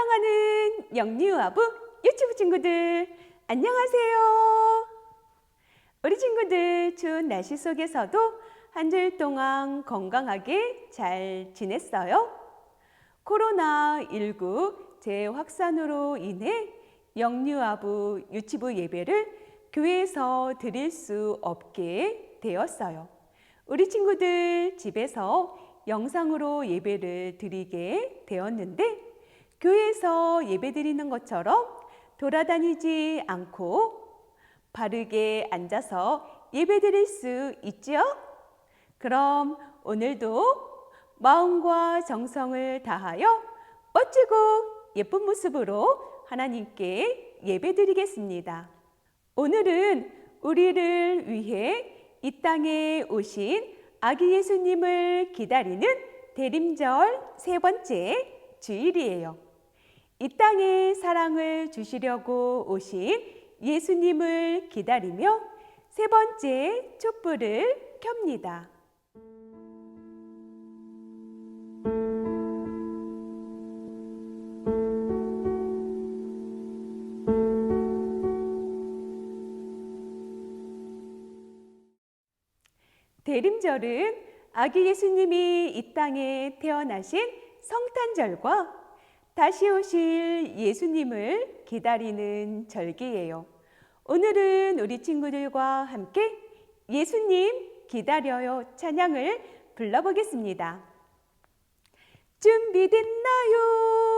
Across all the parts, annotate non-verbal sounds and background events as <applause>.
사랑하는 영리우아부 유튜브 친구들 안녕하세요. 우리 친구들 추운 날씨 속에서도 한 주일 동안 건강하게 잘 지냈어요? 코로나19 재확산으로 인해 영유아부 유치부 예배를 교회에서 드릴 수 없게 되었어요. 우리 친구들 집에서 영상으로 예배를 드리게 되었는데 교회에서 예배 드리는 것처럼 돌아다니지 않고 바르게 앉아서 예배 드릴 수 있지요? 그럼 오늘도 마음과 정성을 다하여 멋지고 예쁜 모습으로 하나님께 예배 드리겠습니다. 오늘은 우리를 위해 이 땅에 오신 아기 예수님을 기다리는 대림절 세 번째 주일이에요. 이 땅에 사랑을 주시려고 오신 예수님을 기다리며 세 번째 촛불을 켭니다. 대림절은 아기 예수님이 이 땅에 태어나신 성탄절과 다시 오실 예수님을 기다리는 절기예요. 오늘은 우리 친구들과 함께 예수님 기다려요 찬양을 불러보겠습니다. 준비됐나요?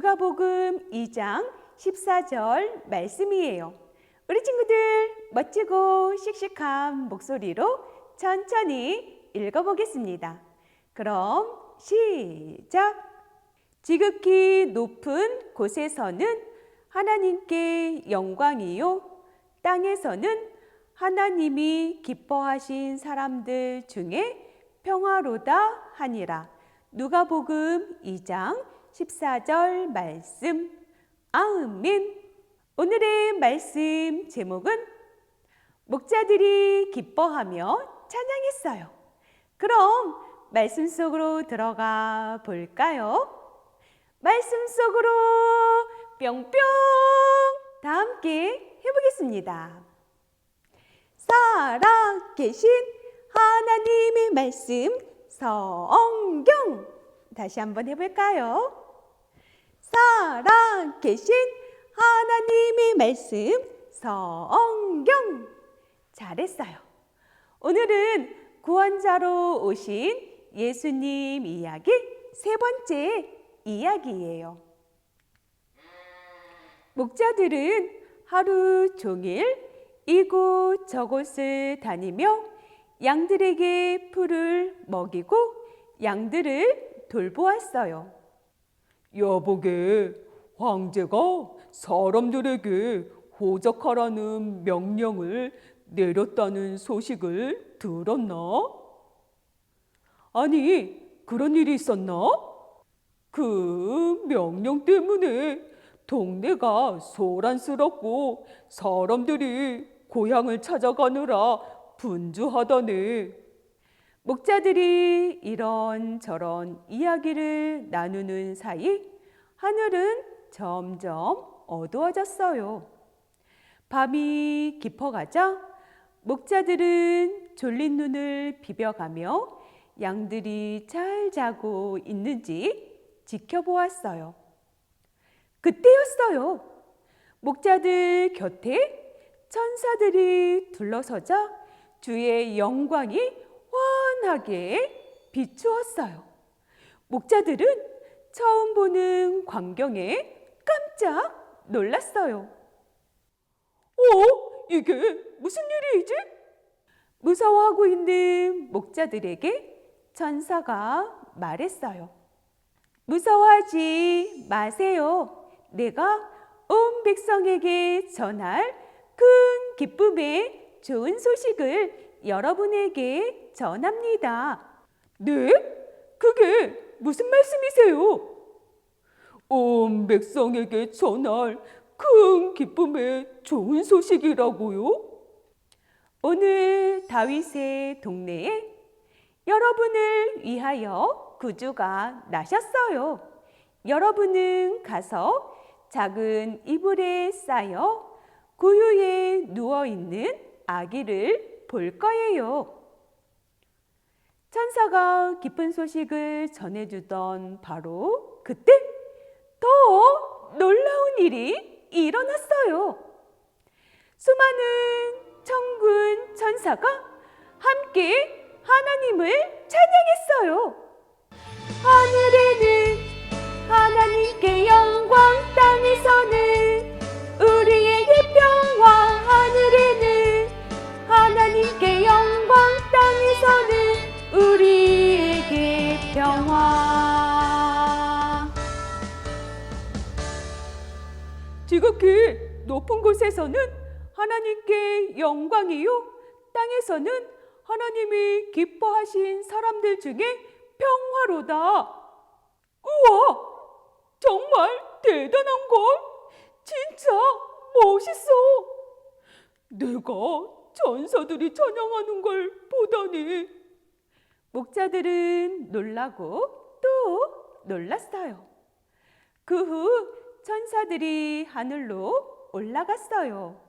누가복음 2장 14절 말씀이에요. 우리 친구들 멋지고 씩씩한 목소리로 천천히 읽어보겠습니다. 그럼 시작! 지극히 높은 곳에서는 하나님께 영광이요. 땅에서는 하나님이 기뻐하신 사람들 중에 평화로다 하니라. 누가복음 2장 14절 말씀. 아멘. 오늘의 말씀 제목은 목자들이 기뻐하며 찬양했어요. 그럼 말씀 속으로 들어가 볼까요? 말씀 속으로 뿅뿅 다 함께 해보겠습니다. 살아계신 하나님의 말씀 성경 다시 한번 해볼까요? 살아 계신 하나님의 말씀 성경 잘했어요. 오늘은 구원자로 오신 예수님 이야기 세 번째 이야기예요. 목자들은 하루 종일 이곳 저곳을 다니며 양들에게 풀을 먹이고 양들을 돌보았어요. 여보게, 황제가 사람들에게 호적하라는 명령을 내렸다는 소식을 들었나? 아니, 그런 일이 있었나? 그 명령 때문에 동네가 소란스럽고 사람들이 고향을 찾아가느라 분주하다네. 목자들이 이런저런 이야기를 나누는 사이 하늘은 점점 어두워졌어요. 밤이 깊어가자 목자들은 졸린 눈을 비벼가며 양들이 잘 자고 있는지 지켜보았어요. 그때였어요. 목자들 곁에 천사들이 둘러서자 주의 영광이 환하게 비추었어요. 목자들은 처음 보는 광경에 깜짝 놀랐어요. 어? 이게 무슨 일이지? 무서워하고 있는 목자들에게 천사가 말했어요. 무서워하지 마세요. 내가 온 백성에게 전할 큰 기쁨의 좋은 소식을 여러분에게 전합니다. 네? 그게 무슨 말씀이세요? 온 백성에게 전할 큰 기쁨의 좋은 소식이라고요? 오늘 다윗의 동네에 여러분을 위하여 구주가 나셨어요. 여러분은 가서 작은 이불에 쌓여 구유에 누워 있는 아기를 볼 거예요. 천사가 기쁜 소식을 전해주던 바로 그때 더 놀라운 일이 일어났어요. 수많은 천군 천사가 함께 하나님을 찬양했어요. 하늘에는 하나님께 영광, 땅에서는 우리 지극히 높은 곳에서는 하나님께 영광이요, 땅에서는 하나님이 기뻐하신 사람들 중에 평화로다. 우와, 정말 대단한 걸. 진짜 멋있어. 내가 전사들이 찬양하는 걸 보다니. 목자들은 놀라고 또 놀랐어요. 그 후 천사들이 하늘로 올라갔어요.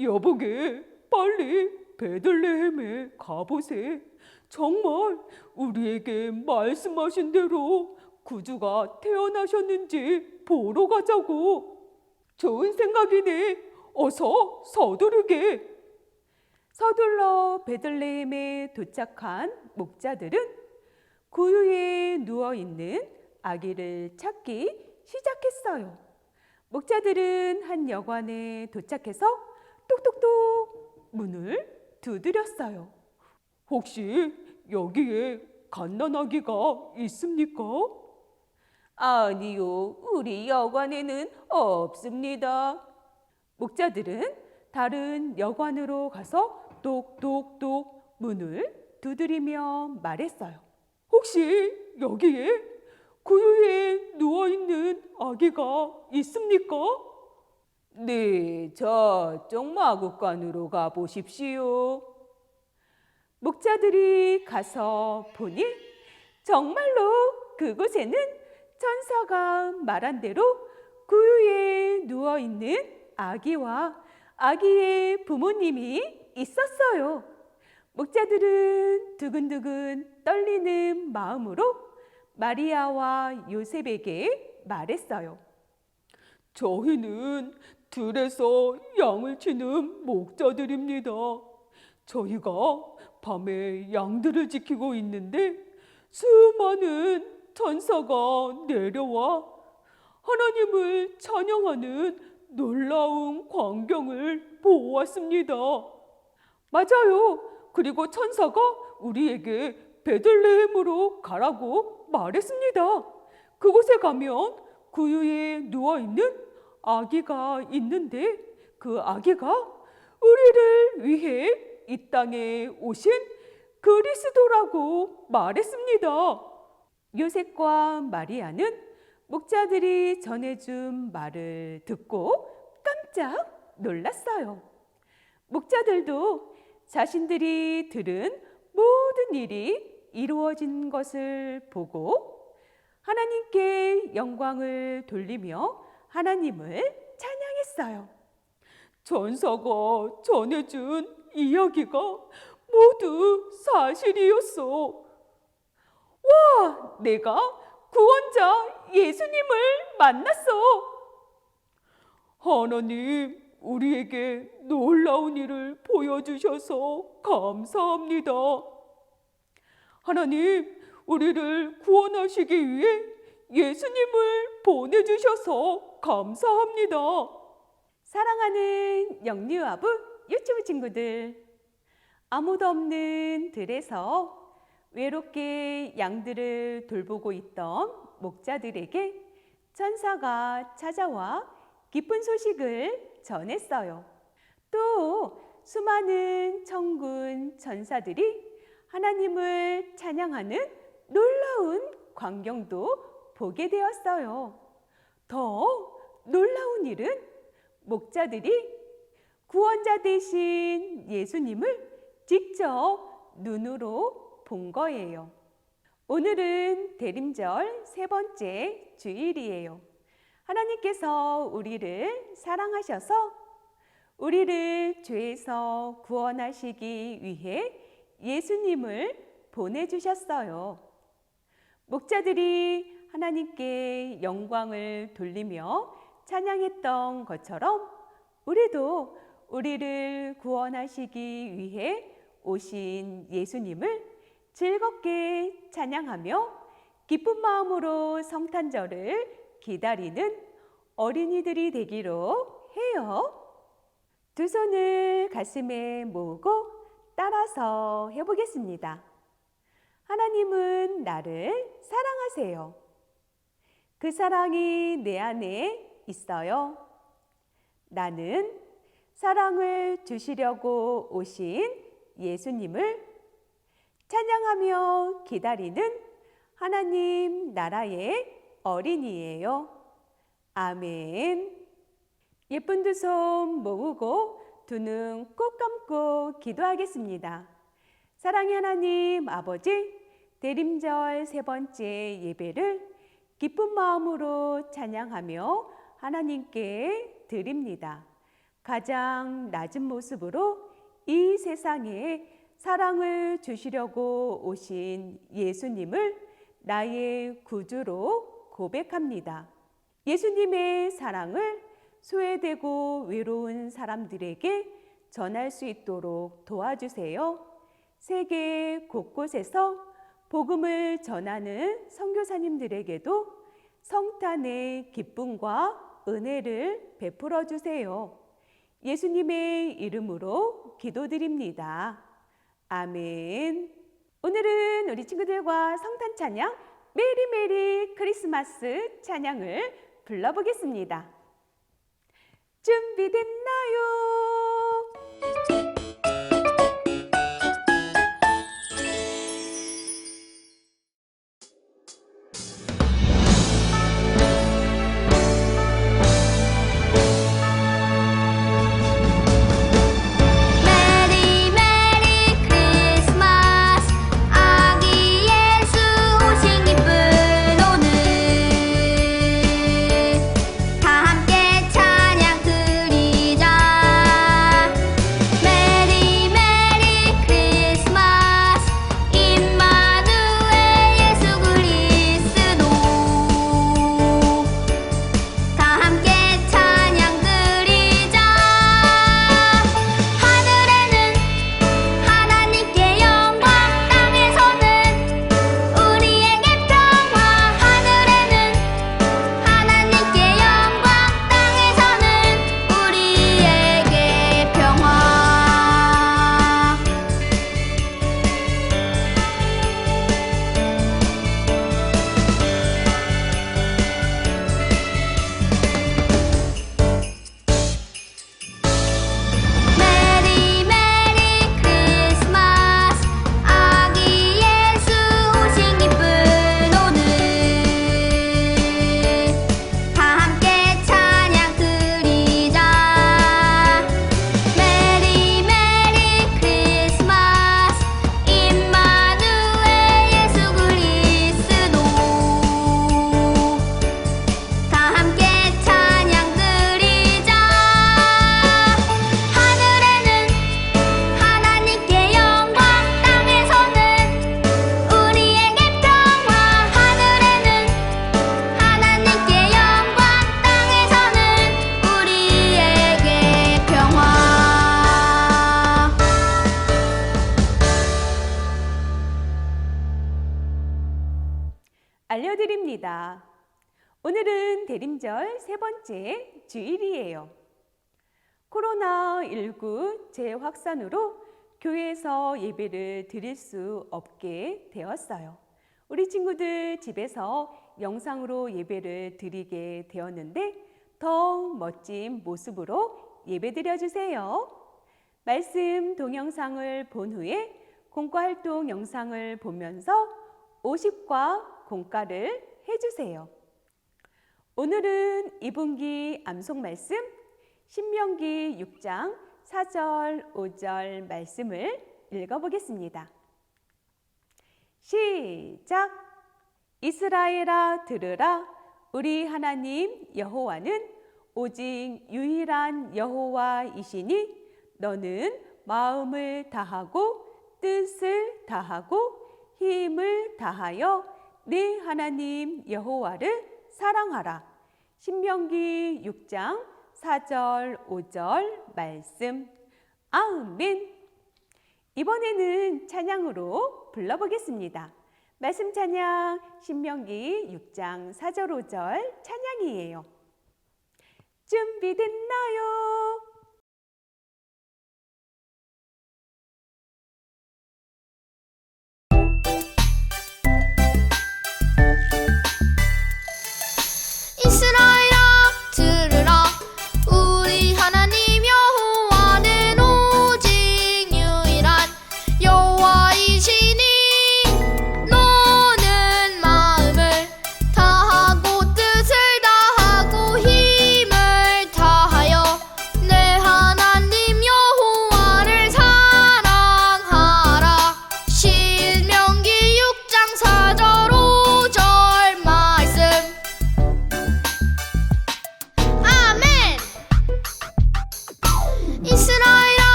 여보게, 빨리 베들레헴에 가보세. 정말 우리에게 말씀하신 대로 구주가 태어나셨는지 보러 가자고. 좋은 생각이네. 어서 서두르게. 서둘러 베들레헴에 도착한 목자들은 구유에 누워 있는 아기를 찾기 시작했어요. 목자들은 한 여관에 도착해서 똑똑똑 문을 두드렸어요. 혹시 여기에 갓난아기가 있습니까? 아니요, 우리 여관에는 없습니다. 목자들은 다른 여관으로 가서 똑똑똑 문을 두드리며 말했어요. 혹시 여기에 구유에 누워 있는 아기가 있습니까? 네, 저쪽 마구간으로 가 보십시오. 목자들이 가서 보니 정말로 그곳에는 천사가 말한 대로 구유에 누워 있는 아기와 아기의 부모님이 있었어요. 목자들은 두근두근 떨리는 마음으로 마리아와 요셉에게 말했어요. 저희는 들에서 양을 치는 목자들입니다. 저희가 밤에 양들을 지키고 있는데 수많은 천사가 내려와 하나님을 찬양하는 놀라운 광경을 보았습니다. 맞아요. 그리고 천사가 우리에게 베들레헴으로 가라고 말했습니다. 그곳에 가면 구유에 누워 있는 아기가 있는데 그 아기가 우리를 위해 이 땅에 오신 그리스도라고 말했습니다. 요셉과 마리아는 목자들이 전해준 말을 듣고 깜짝 놀랐어요. 목자들도 자신들이 들은 모든 일이 이루어진 것을 보고 하나님께 영광을 돌리며 하나님을 찬양했어요. 전사가 전해준 이야기가 모두 사실이었어. 와, 내가 구원자 예수님을 만났어. 하나님, 우리에게 놀라운 일을 보여주셔서 감사합니다. 하나님, 우리를 구원하시기 위해 예수님을 보내주셔서 감사합니다. 사랑하는 영유아부 유튜브 친구들, 아무도 없는 들에서 외롭게 양들을 돌보고 있던 목자들에게 천사가 찾아와 기쁜 소식을 전했어요. 또 수많은 천군 천사들이 하나님을 찬양하는 놀라운 광경도 보게 되었어요. 더 놀라운 일은 목자들이 구원자 대신 예수님을 직접 눈으로 본 거예요. 오늘은 대림절 세 번째 주일이에요. 하나님께서 우리를 사랑하셔서 우리를 죄에서 구원하시기 위해 예수님을 보내주셨어요. 목자들이 하나님께 영광을 돌리며 찬양했던 것처럼 우리도 우리를 구원하시기 위해 오신 예수님을 즐겁게 찬양하며 기쁜 마음으로 성탄절을 기다리는 어린이들이 되기로 해요. 두 손을 가슴에 모으고 따라서 해보겠습니다. 하나님은 나를 사랑하세요. 그 사랑이 내 안에 있어요. 나는 사랑을 주시려고 오신 예수님을 찬양하며 기다리는 하나님 나라의 어린이에요. 아멘. 예쁜 두 손 모으고 두 눈 꼭 감고 기도하겠습니다. 사랑의 하나님 아버지, 대림절 세 번째 예배를 기쁜 마음으로 찬양하며 하나님께 드립니다. 가장 낮은 모습으로 이 세상에 사랑을 주시려고 오신 예수님을 나의 구주로 고백합니다. 예수님의 사랑을 소외되고 외로운 사람들에게 전할 수 있도록 도와주세요. 세계 곳곳에서 복음을 전하는 선교사님들에게도 성탄의 기쁨과 은혜를 베풀어 주세요. 예수님의 이름으로 기도드립니다. 아멘. 오늘은 우리 친구들과 성탄 찬양 메리 메리 크리스마스 찬양을 불러보겠습니다. 준비됐나요? 알려드립니다. 오늘은 대림절 세 번째 주일이에요. 코로나19 재확산으로 교회에서 예배를 드릴 수 없게 되었어요. 우리 친구들 집에서 영상으로 예배를 드리게 되었는데 더 멋진 모습으로 예배 드려주세요. 말씀 동영상을 본 후에 공과 활동 영상을 보면서 50과 공과를 해주세요. 오늘은 2분기 암송 말씀 신명기 6장 4절, 5절 말씀을 읽어보겠습니다. 시작! 이스라엘아 들으라 우리 하나님 여호와는 오직 유일한 여호와이시니 너는 마음을 다하고 뜻을 다하고 힘을 다하여 네 하나님 여호와를 사랑하라. 신명기 6장 4절, 5절 말씀. 아멘. 이번에는 찬양으로 불러보겠습니다. 말씀 찬양 신명기 6장 4절, 5절 찬양이에요. 준비됐나요?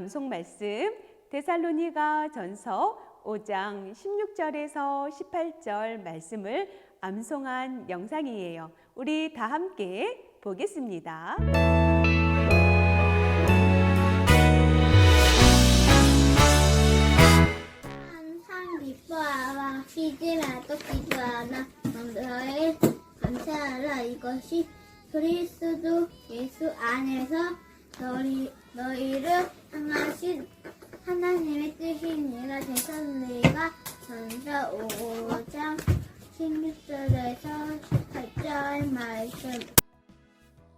암송 말씀 데살로니가 전서 5장 16절에서 18절 말씀을 암송한 영상이에요. 우리 다 함께 보겠습니다. 항상 기뻐하라 쉬지 말고 기도하라 너희 감사하라 이것이 그리스도 예수 안에서 너희, 너희를 향하신 하나님의 뜻이니라 대선리가 전서 5장 16절에서 18절 말씀.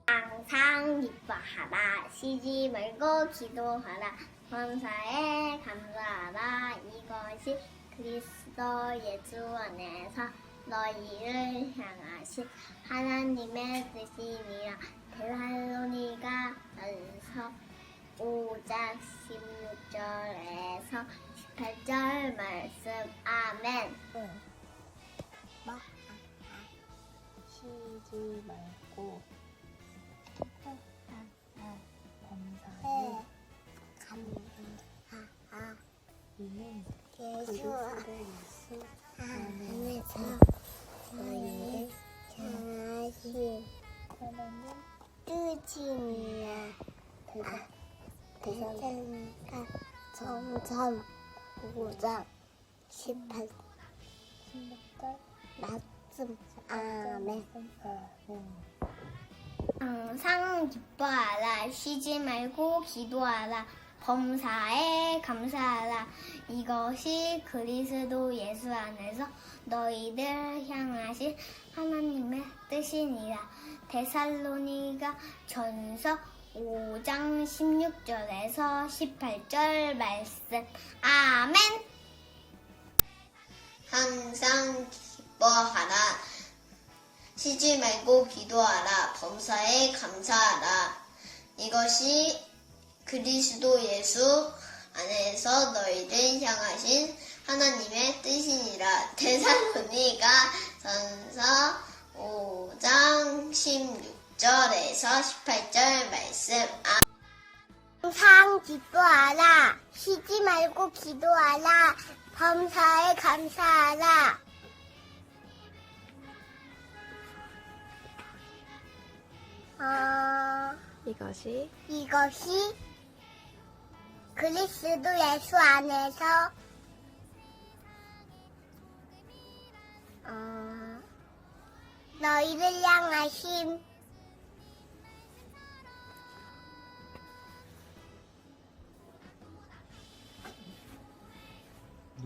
항상 기뻐하라. 쉬지 말고 기도하라. 감사에 감사하라. 이것이 그리스도 예수 안에서 너희를 향하신 하나님의 뜻이니라. 데살로니가 전서 5장 16절에서 18절 말씀. 아멘. 쉬지 말고 감사해 감사하 이는 예수. 그리스도 안에서 너희를 향하신 하나님 뜻이니라 대 사 대상가 점점 5장 18 16절 말씀 아멘 아멘. 항상 기뻐하라 쉬지 말고 기도하라 범사에 감사하라. 이것이 그리스도 예수 안에서 너희들 향하신 하나님의 뜻이니라. 데살로니가 전서 5장 16절에서 18절 말씀 아멘 항상 기뻐하라. 쉬지 말고 기도하라. 범사에 감사하라. 이것이 그리스도 예수 안에서 너희를 향하신 하나님의 뜻이니라. <laughs> 데살로니가 전서 5장 16 절에서 18절 말씀. 항상 기뻐하라. 쉬지 말고 기도하라. 범사에 감사하라. 어, 이것이 이것이 그리스도 예수 안에서 어, 너희를 향하신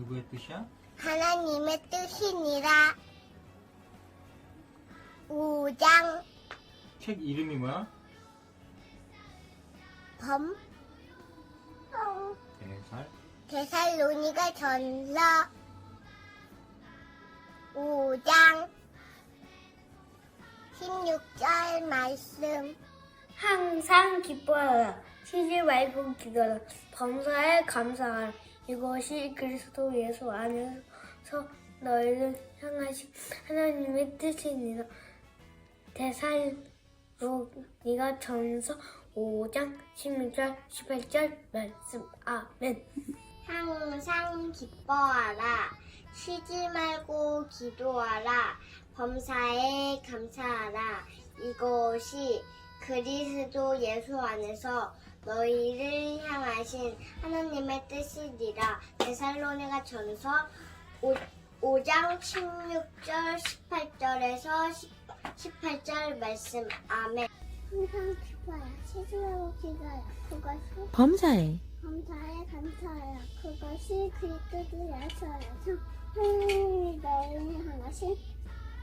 누구의 뜻이야? 하나님의 뜻이니라. 5장 책 이름이 뭐야? 범 어, 대살 데살로니가 전서 5장 16절 말씀 항상 기뻐하라. 쉬지 말고 기도하라. 범사에 감사하라. 이것이 그리스도 예수 안에서 너희를 향하신 하나님의 뜻이니라. 대살로니가 전서 5장 16절 18절 말씀 아멘. 항상 기뻐하라. 쉬지 말고 기도하라. 범사에 감사하라. 이것이 그리스도 예수 안에서 너희를 향하신 하나님의 뜻이니라. 데살로니가 전서 5, 5장 16절 18절에서 18절 말씀 아멘. 항상. 쉬지 말고 기도하라. 그것이 범사에 감사해 감사해요. 그것이 그리스도 예수여서 하나님이 너희를 향하신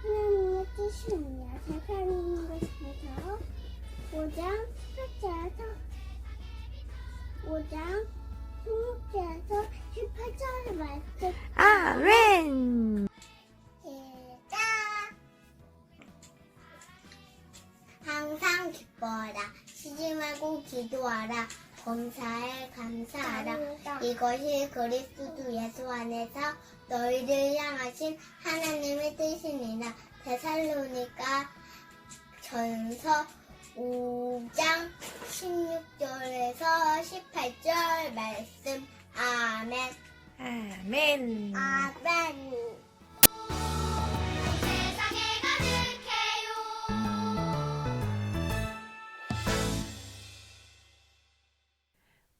하나님의 뜻입니다. 대사님인 것에서 5장 18절에서 5장 16절에서 18절 말씀. 아멘. 시작. 항상 기뻐하라. 쉬지 말고 기도하라. 범사에 감사하라. 이것이 그리스도 예수 안에서 너희를 향하신 하나님의 뜻이니라. 데살로니가 전서 5장 16절에서 18절 말씀 아멘 아멘. 아멘 세상에 가득해요.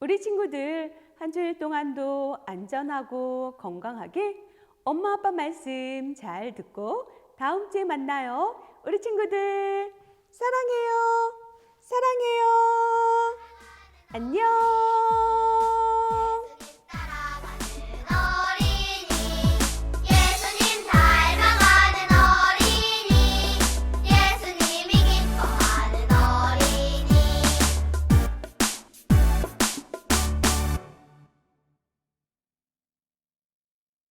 우리 친구들 한 주일 동안도 안전하고 건강하게 엄마 아빠 말씀 잘 듣고 다음 주에 만나요. 우리 친구들 사랑해요. 사랑해요. 안녕.